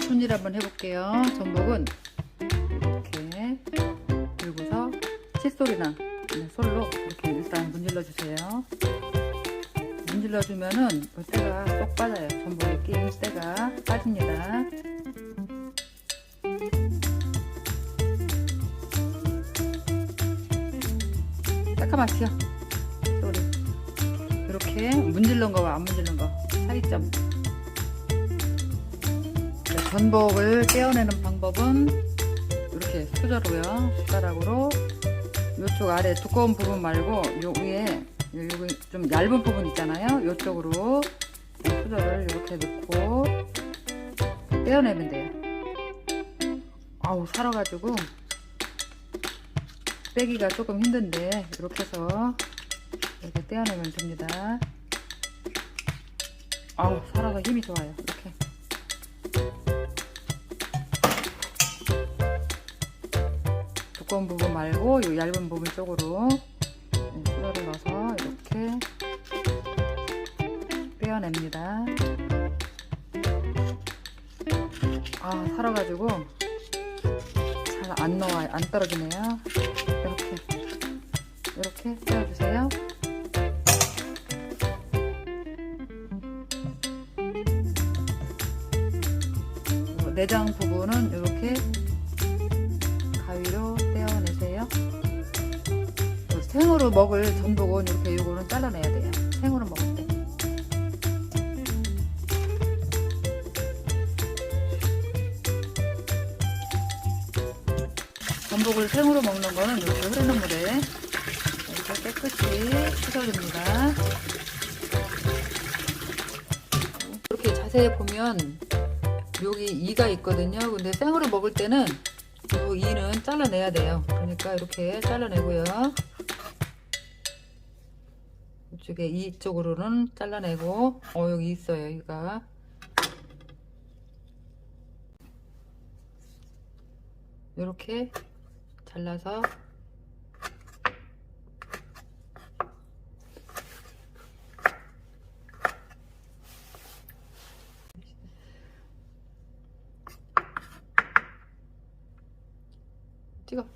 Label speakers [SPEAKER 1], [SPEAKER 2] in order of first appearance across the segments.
[SPEAKER 1] 손질 한번 해볼게요. 전복은 이렇게 들고서 칫솔이나 솔로 이렇게 일단 문질러 주세요. 문질러 주면은 그 때가 쏙 빠져요. 전복에 끼는 때가 빠집니다. 새까맣죠? 소리. 이렇게 문질른 거와 안 문질른 거 차이점. 네, 전복을 떼어내는 방법은 이렇게 수저로요. 숟가락으로 이쪽 아래 두꺼운 부분 말고 요 위에 여기 좀 얇은 부분 있잖아요. 이쪽으로 수저를 이렇게 넣고 떼어내면 돼요. 아우 살아가지고 빼기가 조금 힘든데 이렇게 해서 이렇게 떼어내면 됩니다. 아우 살아서 힘이 좋아요. 이렇게 두꺼운 부분 말고 이 얇은 부분 쪽으로 네, 수저를 넣어서 이렇게 떼어냅니다. 아 살아가지고 잘안 넣어요. 안 떨어지네요. 이렇게 이렇게 떼어주세요. 그리고 내장 부분은 이렇게 가위로 그 생으로 먹을 전복은 이렇게 요거는 잘라내야 돼요. 생으로 먹을 때. 전복을 생으로 먹는 거는 이렇게 흐르는 물에 이렇게 깨끗이 씻어줍니다. 이렇게 자세히 보면 여기 이가 있거든요. 근데 생으로 먹을 때는 이 이는 잘라내야 돼요. 그러니까 이렇게 잘라내고요. 이쪽에 이 쪽으로는 잘라내고 어 여기 있어요. 이가 이렇게 잘라서 찍어.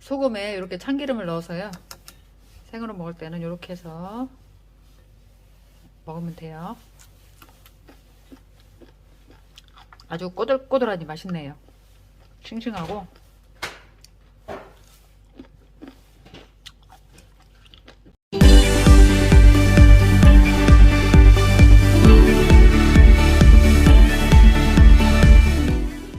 [SPEAKER 1] 소금에 이렇게 참기름을 넣어서요. 생으로 먹을 때는 이렇게 해서 먹으면 돼요. 아주 꼬들꼬들하니 맛있네요. 싱싱하고